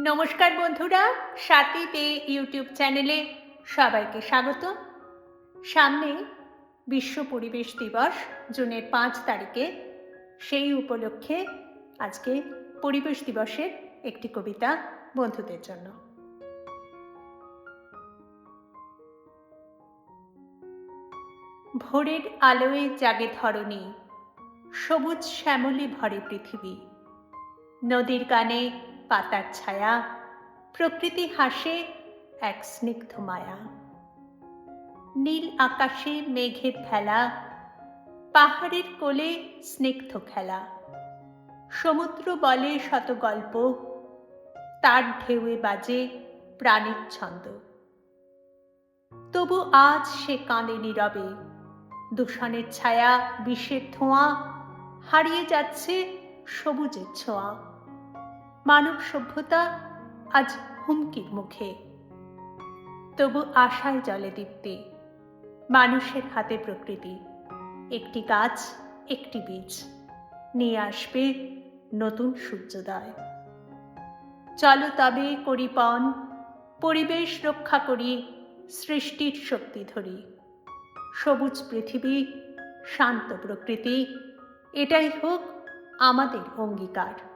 নমস্কার বন্ধুরা সাথীতে ইউটিউব চ্যানেলে সবাইকে স্বাগত সামনে বিশ্ব পরিবেশ দিবস, জুনের পাঁচ তারিখে। সেই উপলক্ষে আজকে পরিবেশ দিবসের একটি কবিতা বন্ধুদের জন্য। ভোরের আলোয় জাগে ধরণী, সবুজ শ্যামলে ভরে পৃথিবী। নদীর গানে পাতার ছায়া, প্রকৃতি হাসে এক স্নিগ্ধ মায়া। নীল আকাশে মেঘের ভেলা পাহাড়ের কোলে স্নিগ্ধ খেলা। সমুদ্র বলে শত গল্প, তার ঢেউয়ে বাজে প্রাণের ছন্দ। তবু আজ সে কাঁদে নীরবে, দূষণের ছায়া, বিষের ধোঁয়া, হারিয়ে যাচ্ছে সবুজের ছোঁয়া। মানব সভ্যতা আজ হুমকির মুখে। তবু আশায় জলে দীপ্তি, মানুষের হাতে প্রকৃতি। একটি গাছ, একটি বীজ, নিয়ে আসবে নতুন সূর্যোদয়। চলো তবে করি পণ, পরিবেশ রক্ষা করি, সৃষ্টির শক্তি ধরি। সবুজ পৃথিবী, শান্ত প্রকৃতি, এটাই হোক আমাদের অঙ্গীকার।